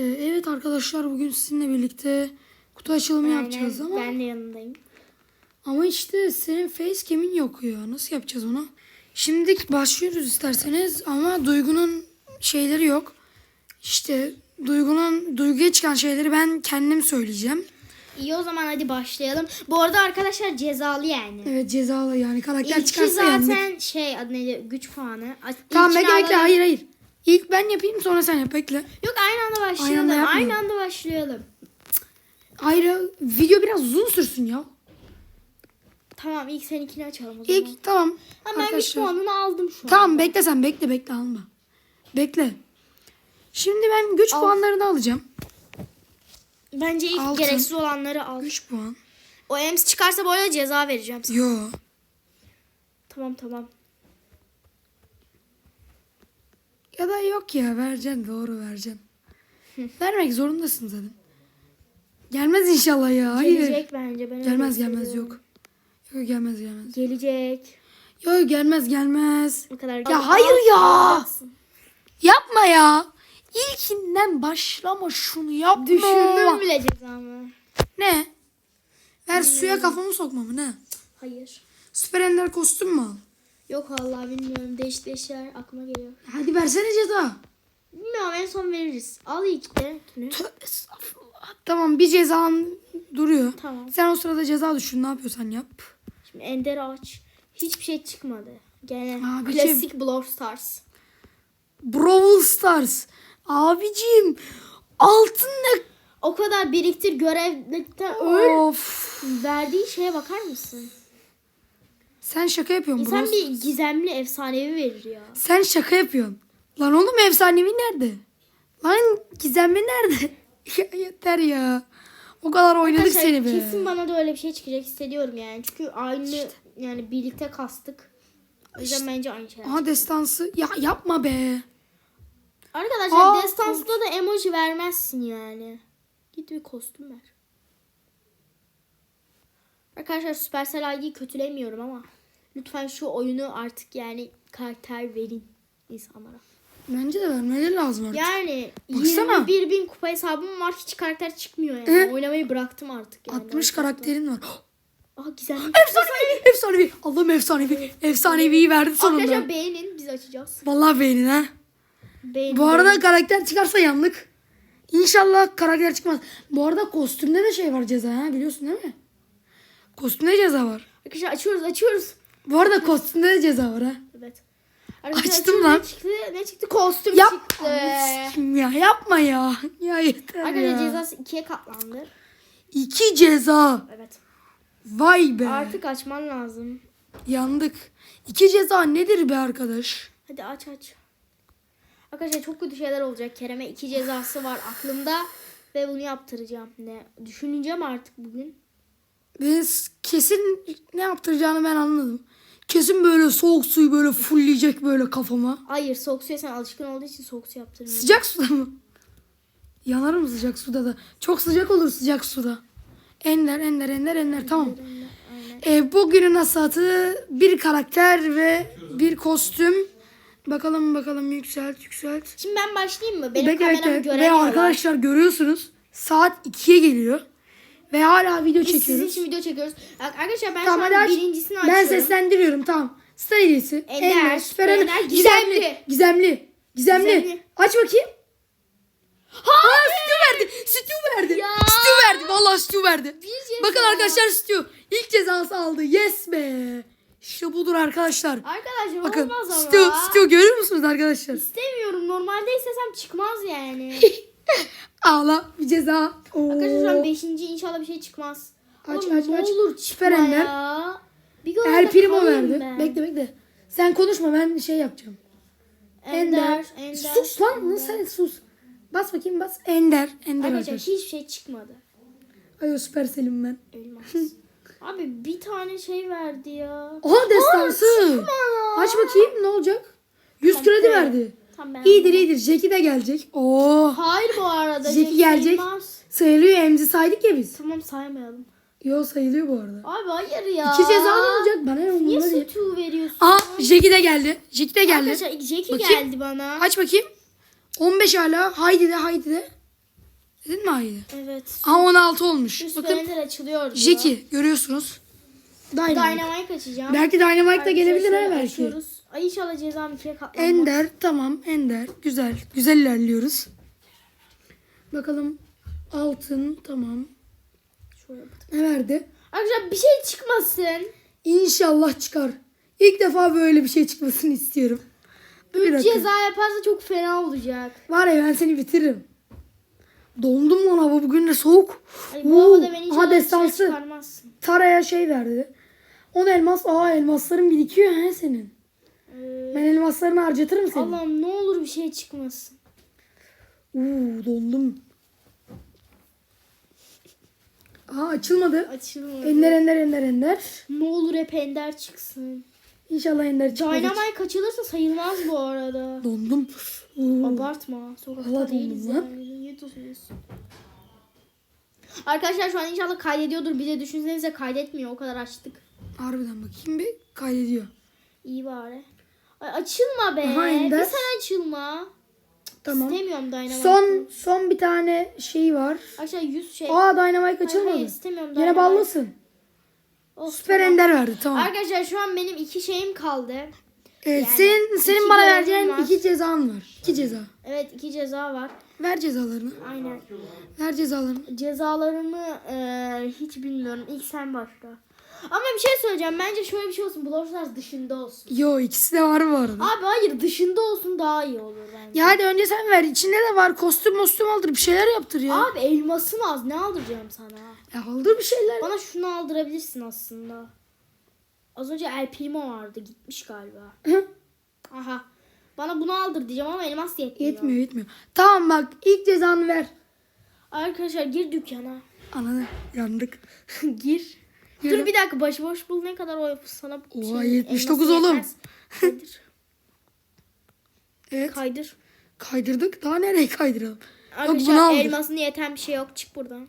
Ee, evet arkadaşlar bugün sizinle birlikte kutu açılımı yapacağız ama Ben de yanındayım. ama işte senin facecam'in yok ya. Nasıl yapacağız onu? Şimdi başlıyoruz isterseniz ama Duygu'nun şeyleri yok. İşte Duygu'nun Duygu'ya çıkan şeyleri ben kendim söyleyeceğim. İyi o zaman hadi başlayalım. Bu arada arkadaşlar cezalı yani. Evet cezalı yani karakter İlki çıkarsa zaten yandık. şey adı neydi güç puanı. Tamam İlkini bekle bekle alalım. hayır hayır. İlk ben yapayım sonra sen yap bekle. Yok aynı anda başlayalım. Aynı anda Aynı anda, başlayalım. Hayır video biraz uzun sürsün ya. Tamam ilk seninkini açalım o zaman. İlk tamam. Ama ben güç Arkadaşlar. puanını aldım şu an. Tamam bekle sen bekle bekle alma. Bekle. Şimdi ben güç Al. puanlarını alacağım. Bence ilk Altın. gereksiz olanları al. Güç puan. O ems çıkarsa bu arada ceza vereceğim sana. Yo. Tamam tamam. Ya da yok ya vereceksin doğru vereceksin. Vermek zorundasın zaten. Gelmez inşallah ya. Hayır. Gelecek bence. Ben Gelmez gelmez yok. Yok gelmez gelmez. Gelecek. Yok gelmez gelmez. Bu kadar. Ya hayır ya. Yapma ya. İlkinden başlama şunu yapma. Düşündüm bile cezamı. Ne? Ver suya kafamı sokma mı ne? Hayır. Süper Ender kostüm mü al? Yok vallahi bilmiyorum. Değişik şeyler aklıma geliyor. Hadi versene ceza. Bilmiyorum en son veririz. Al ilk de. Tövbe estağfurullah. Tamam bir cezan duruyor. Tamam. Sen o sırada ceza düşün ne yapıyorsan yap. Şimdi Ender aç. Hiçbir şey çıkmadı. Gene Abicim. klasik Brawl Stars. Brawl Stars. Abicim altın ne? O kadar biriktir görevlikten öl. Of. Verdiği şeye bakar mısın? Sen şaka yapıyorsun İnsan Brawl bir gizemli efsanevi verir ya. Sen şaka yapıyorsun. Lan oğlum efsanevi nerede? Lan gizemli nerede? ya yeter ya. O kadar oynadık Arkadaşlar, seni be. Kesin bana da öyle bir şey çıkacak hissediyorum yani. Çünkü aynı yani birlikte kastık. O yüzden bence aynı şeyler. Aha destansı. Ya yapma be. Arkadaşlar Aa, Destans'ta da emoji vermezsin yani. Git bir kostüm ver. Arkadaşlar Supercell ID'yi kötülemiyorum ama lütfen şu oyunu artık yani karakter verin insanlara. Bence de vermeleri lazım artık. Yani Baksana. 21 bin kupa hesabım var hiç karakter çıkmıyor yani. Evet. Oynamayı bıraktım artık yani. 60 karakterin var. Aa güzel. efsanevi. Efsanevi. Allah'ım efsanevi. Efsaneviyi verdi sonunda. Arkadaşlar beğenin biz açacağız. Vallahi beğenin ha. Beğenin. Bu arada beğenin. karakter çıkarsa yandık. İnşallah karakter çıkmaz. Bu arada kostümde de şey var ceza ha biliyorsun değil mi? Kostümde ceza var. Arkadaşlar açıyoruz açıyoruz. Bu arada kostümde de ceza var ha. Evet. Açtım açıyoruz. lan. Ne çıktı? Ne çıktı? Kostüm Yap. çıktı. Kim ya yapma ya. Ya yeter Arkadaşlar ya. cezası ikiye katlandı. İki ceza. Evet. Vay be. Artık açman lazım. Yandık. İki ceza nedir be arkadaş? Hadi aç aç. Arkadaşlar çok kötü şeyler olacak. Kerem'e iki cezası var aklımda. Ve bunu yaptıracağım. Ne düşüneceğim artık bugün. S- kesin ne yaptıracağını ben anladım. Kesin böyle soğuk suyu böyle fullleyecek böyle kafama. Hayır soğuk suya sen alışkın olduğu için soğuk su yaptırmıyorum. Sıcak suda mı? Yanarım sıcak suda da. Çok sıcak olur sıcak suda. Ender, ender, ender, ender. Tamam. E, bugünün asatı bir karakter ve bir kostüm. Bakalım bakalım yükselt yükselt. Şimdi ben başlayayım mı? Benim Bekle kameramı bekle. Ve göremiyorlar. arkadaşlar görüyorsunuz saat 2'ye geliyor. Ve hala video Biz sizin çekiyoruz. için video çekiyoruz. Arkadaşlar ben Tamam şu hadi an aç. birincisini Ben açıyorum. seslendiriyorum tamam. Star. Ender, Ender, Süper Ender, Ender, Gizemli. Gizemli. Gizemli. Gizemli. Gizemli. Aç bakayım. Hayır. Stu verdi. Stu verdi. Ya. Stu verdi. Vallahi Stu verdi. ceza. Bakın arkadaşlar Stu. İlk cezası aldı. Yes be. İşte budur arkadaşlar. Arkadaşlar Bakın olmaz ama. Stu, Stu görüyor musunuz arkadaşlar? İstemiyorum. Normalde istesem çıkmaz yani. Ağla bir ceza. Oo. Arkadaşlar şu an 5. inşallah bir şey çıkmaz. Aç, Oğlum, aç, ne aç. olur Süper çıkma Ender. ya. Bir görev El de Primo verdi. ben. Bekle bekle. Sen konuşma ben şey yapacağım. Ender. Ender. Sus lan Ender. nasıl sus. Bas bakayım bas. Ender. Ender Arkadaşlar arkadaşlar. hiçbir şey çıkmadı. Ay o süper Selim ben. Elmas. Abi bir tane şey verdi ya. Oha destansı. Aç bakayım ne olacak? 100 Tamam, kredi kredi. verdi. Tam ben. İyidir iyidir. Jackie de gelecek. Oo. Hayır bu arada. Zeki Jack gelecek. sayılmaz. Sayılıyor emzi saydık ya biz. Tamam saymayalım. Yo sayılıyor bu arada. Abi hayır ya. İki ceza ne olacak? Bana ne Niye değil. Stu veriyorsun? Aa Jackie de geldi. Jackie de geldi. Arkadaşlar Jackie Bakayım. geldi bana. Aç bakayım. 15 hala. Haydi de haydi de. Dedin mi Ayda? Evet. Aa 16 olmuş. Üst Bakın açılıyor. Jackie görüyorsunuz. Dynamite. Dynamite açacağım. Belki Dynamite da gelebilir ha belki. açıyoruz. Ay inşallah cezam ikiye katlanmaz. Ender tamam Ender. Güzel. Güzel ilerliyoruz. Bakalım altın tamam. Yapalım. Ne verdi? Arkadaşlar bir şey çıkmasın. İnşallah çıkar. İlk defa böyle bir şey çıkmasını istiyorum. Dur bir ceza yaparsa çok fena olacak. Var ya ben seni bitiririm. Dondum lan hava bugün de soğuk. Ay, Oo, havada beni aha, dışarı destansı. Tara'ya şey verdi. 10 elmas. Aa elmasların birikiyor he senin. Ben elmaslarını harcatırım senin. Allah'ım ne olur bir şey çıkmasın. Uuu dondum. Aa açılmadı. Açılmıyor. Ender ender ender ender. Ne olur hep ender çıksın. İnşallah ender çıkmadı. Dynamite kaçılırsa sayılmaz bu arada. Dondum. Oo. Abartma. Sokakta Allah değiliz lan. yani. Niye? Arkadaşlar şu an inşallah kaydediyordur. Bir de düşünsenize kaydetmiyor. O kadar açtık. Harbiden bakayım bir kaydediyor. İyi bari. Ay, açılma be. Aha, bir sen açılma. Tamam. İstemiyorum Dynamite. Son son bir tane şey var. Arkadaşlar 100 şey. Aa Dynamite açılmadı. hayır, istemiyorum Yine Dynamite. ballısın. Of, Süper tamam. ender verdi tamam. Arkadaşlar şu an benim iki şeyim kaldı. Evet, yani senin senin bana vereceğin var. iki cezan var. İki ceza. Evet iki ceza var. Ver cezalarını. Aynen. Ver cezalarını. Cezalarımı eee, hiç bilmiyorum. İlk sen başla. Ama bir şey söyleyeceğim. Bence şöyle bir şey olsun. Brawl Stars dışında olsun. Yo ikisi de var bu arada. Abi hayır dışında olsun daha iyi olur bence. Ya hadi önce sen ver. İçinde de var. Kostüm mostüm aldır. Bir şeyler yaptır ya. Abi elmasın az. Ne aldıracağım sana? Ya aldır bir şeyler. Bana şunu aldırabilirsin aslında. Az önce El Primo vardı. Gitmiş galiba. Aha. Bana bunu aldır diyeceğim ama elmas yetmiyor. Yetmiyor yetmiyor. Tamam bak ilk cezanı ver. Arkadaşlar gir dükkana. Ananı yandık. gir. Dur bir dakika başıboş bul ne kadar o sana Oha, şey, 79 elması oğlum. yetmez. Kaydır. Evet. Kaydır. Kaydırdık. Daha nereye kaydıralım? bunu Arkadaşlar elmasını yeten bir şey yok. Çık buradan.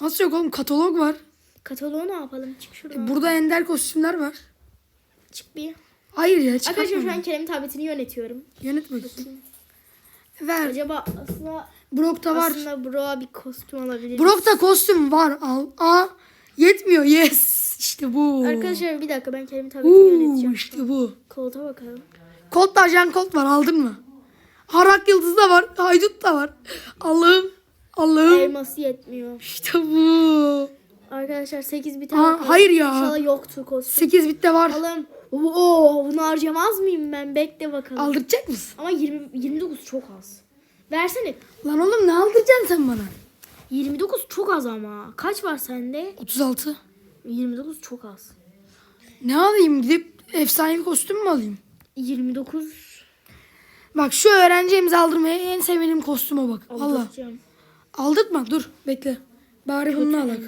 Nasıl yok oğlum? Katalog var. Kataloğu ne yapalım? Çık şuradan. Burada ender kostümler var. Çık bir. Hayır ya Arkadaşlar şu çıkartma. an Kerem'in tabletini yönetiyorum. Yönet bakayım. Ver. Acaba aslında Brock'ta var. aslında Bro'a bir kostüm alabiliriz. Brock'ta kostüm var. Al. Aa. Yetmiyor. Yes. İşte bu. Arkadaşlar bir dakika ben tabletini Uuu yöneteceğim. işte bu. Koltuğa bakalım. Colt da ajan Colt var aldın mı? Harak Yıldız da var. Haydut da var. Allah'ım. Allah'ım. Elması yetmiyor. İşte bu. Arkadaşlar 8 bit Aa, hayır ya. İnşallah yoktu kostüm. 8 bitte var. Alım. Oo, bunu harcamaz mıyım ben? Bekle bakalım. Aldıracak mısın? Ama 20, 29 çok az. Versene. Lan oğlum ne aldıracaksın sen bana? 29 çok az ama. Kaç var sende? 36. 29 çok az. Ne alayım? Gidip efsanevi kostüm mü alayım? 29 Bak şu öğrenci imza aldırmaya en sevdiğim kostüme bak. Allah. aldıracağım. Aldırtma dur bekle. Bari bunu alak.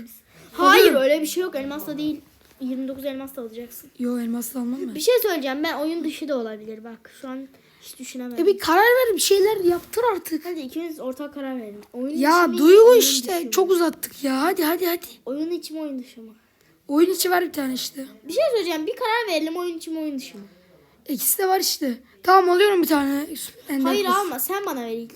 Hayır öyle bir şey yok. Elmasla değil. 29 elmas da alacaksın. Yo elmasla almam ben. Bir şey söyleyeceğim. Ben oyun dışı da olabilir bak. Şu an hiç düşünemedim. E bir karar ver bir şeyler yaptır artık. Hadi ikimiz ortak karar verelim. Oyun Ya içi mi, duygu oyun işte dışı mı? çok uzattık ya. Hadi hadi hadi. Oyun içi mi oyun dışı mı? Oyun içi ver bir tane işte. Bir şey söyleyeceğim. Bir karar verelim oyun içi mi oyun dışı mı? İkisi de var işte. Tamam alıyorum bir tane. Ender Hayır alma. Sen bana ver ilk.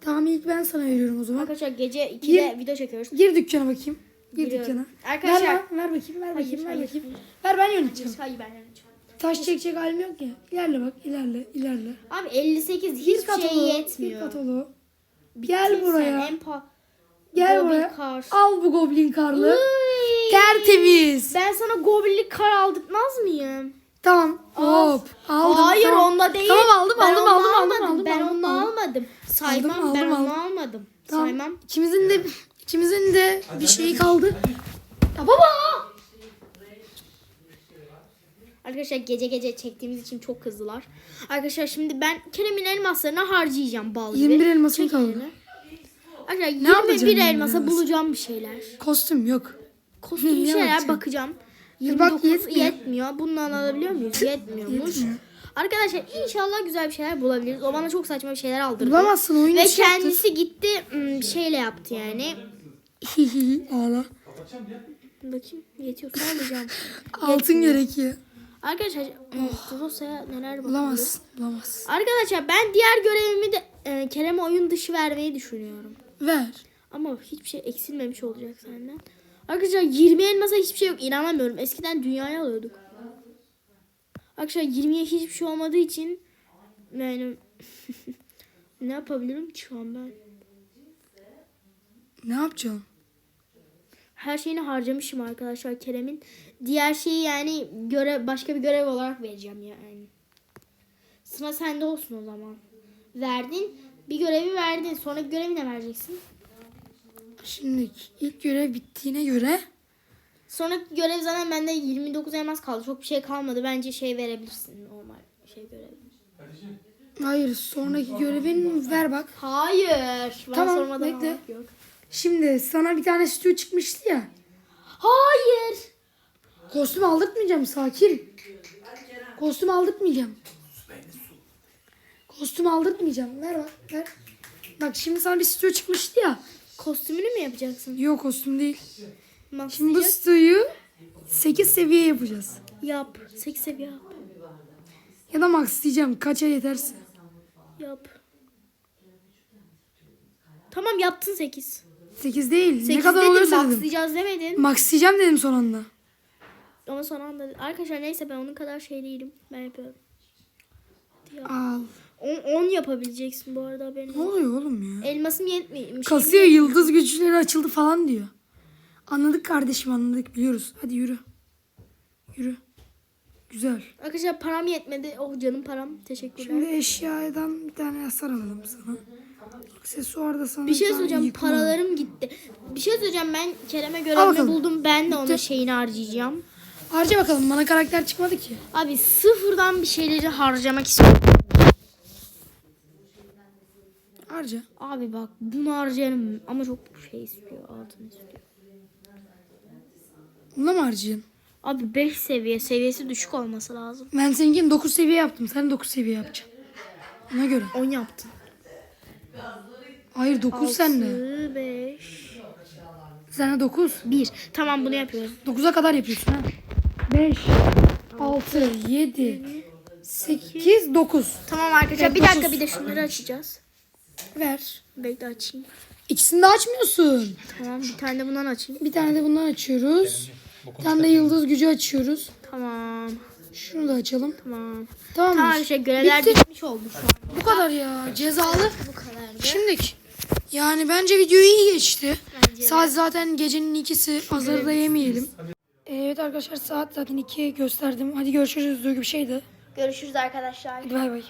Tamam ilk ben sana veriyorum o zaman. Arkadaşlar gece 2'de Gir. video çekiyoruz. Gir dükkana bakayım. Gir Giriyorum. dükkana. Arkadaşlar- Ver, ver bakayım ver Hayır, bakayım ver hayır, bakayım. Ver ben yöneteceğim. Hayır ben yapacağım. Taş çekecek halim yok ya. İlerle bak ilerle ilerle. Abi 58 Bir hiçbir şey. Bir yetmiyor. kataloğu. Bittin Gel buraya. Gel Goblin buraya. kar. Al bu goblin karlı. Uy. Tertemiz. Ben sana goblinlik kar aldırtmaz mıyım? Tamam. Al. Hop. Aldım. Hayır tamam. onda değil. Tamam aldım Ben aldım aldım aldım almadım. aldım. Ben aldım, onu aldım. almadım. Saymam Aldım, ben aldım, onu almadım. Tamam. Saymam. İkimizin de ikimizin de bir şeyi kaldı. Ya baba. Arkadaşlar gece gece çektiğimiz için çok kızdılar. Arkadaşlar şimdi ben Kerem'in elmaslarını harcayacağım bal gibi. 21 elmasım Çek kaldı. elini. Arkadaşlar yapacaksın 21 yani elmasa elmas? bulacağım bir şeyler. Kostüm yok. Kostüm Ne bir şeyler bakacağım. E bak 29 yetmiyor. yetmiyor. Bundan alabiliyor muyuz? Yetmiyormuş. Yetmiyor. Arkadaşlar inşallah güzel bir şeyler bulabiliriz. O bana çok saçma bir şeyler aldırdı. Bulamazsın oyun Ve içi yaptır. kendisi gitti ım, şeyle yaptı yani. Ağla. Bakayım yetiyorsa alacağım. Altın gerekiyor. Arkadaşlar oh. Rosa'ya neler bakabiliriz? Bulamazsın. Bulamazsın. Arkadaşlar ben diğer görevimi de e, Kerem'e oyun dışı vermeyi düşünüyorum. Ver. Ama hiçbir şey eksilmemiş olacak senden. Arkadaşlar 20 elmasa hiçbir şey yok. İnanamıyorum. Eskiden dünyaya alıyorduk. Arkadaşlar 20'ye hiçbir şey olmadığı için yani ne yapabilirim ki şu an ben? Ne yapacağım? Her şeyini harcamışım arkadaşlar Kerem'in. Diğer şeyi yani görev başka bir görev olarak vereceğim yani. Sıra sende olsun o zaman. Verdin. Bir görevi verdin. Sonraki görevi ne vereceksin? Şimdi ilk görev bittiğine göre Sonraki görev zaten bende 29 elmas kaldı. Çok bir şey kalmadı. Bence şey verebilirsin normal şey görevi. hayır sonraki görevin ver bak. Hayır. Ben Tamam, sormadan bekle. almak yok. Şimdi sana bir tane stüdyo çıkmıştı ya. Hayır. Kostüm aldırtmayacağım sakin. Kostüm aldırtmayacağım. Kostüm aldırtmayacağım. Ver bak ver. Bak şimdi sana bir stüdyo çıkmıştı ya. Kostümünü mü yapacaksın? Yok kostüm değil. Max Şimdi bu stüdyoyu 8 seviye yapacağız. Yap. 8 seviye yap. Ya da max diyeceğim kaça yeterse. Yap. Tamam yaptın 8. 8 değil. 8 ne kadar dedim, oluyorsa dedim. diyeceğiz demedin. Max diyeceğim dedim son anda. Ama son anda arkadaşlar neyse ben onun kadar şey değilim. Ben yapıyorum. Al. 10, 10 yapabileceksin bu arada benim. Ne oluyor oğlum ya? Elmasım yetmiyor. Kasıyor yıldız güçleri açıldı falan diyor. Anladık kardeşim anladık biliyoruz. Hadi yürü. Yürü. Güzel. Arkadaşlar param yetmedi. Oh canım param. Teşekkürler. Şimdi eşyadan bir tane hasar alalım sana. Aksesuar da sana bir şey söyleyeceğim. yıkma. Paralarım gitti. Bir şey söyleyeceğim. Ben Kerem'e görevini bakalım. buldum. Ben de onun şeyini harcayacağım. Harca bakalım bana karakter çıkmadı ki. Abi sıfırdan bir şeyleri harcamak istiyorum. Harca. Abi bak bunu harcayalım ama çok şey istiyor. Altın istiyor. Bununla mı harcayacaksın? Abi 5 seviye. Seviyesi düşük olması lazım. Ben seninkini 9 seviye yaptım. Sen 9 seviye yapacaksın. Ona göre. 10 yaptın. Hayır 9 sende. 5. Sende 9. 1. Tamam bunu yapıyorum. 9'a kadar yapıyorsun ha. 5, 6, 7, 8, 9. Tamam arkadaşlar bir dakika bir de şunları açacağız. Ver. Bekle açayım. İkisini de açmıyorsun. Tamam bir tane de bundan açayım. Bir tane de bundan açıyoruz. Bir tane de yıldız gücü açıyoruz. Tamam. Şunu da açalım. Tamam. Tamam. Tamam mı? arkadaşlar görevler Bitti. bitmiş oldu şu an. Bu kadar ya. Cezalı. Bu kadardı. Şimdilik. Yani bence video iyi geçti. Bence. Saat zaten gecenin ikisi. Azarı da yemeyelim. Evet arkadaşlar saat zaten iki gösterdim. Hadi görüşürüz. Duygu bir şeydi. Görüşürüz arkadaşlar. Hadi bay bay.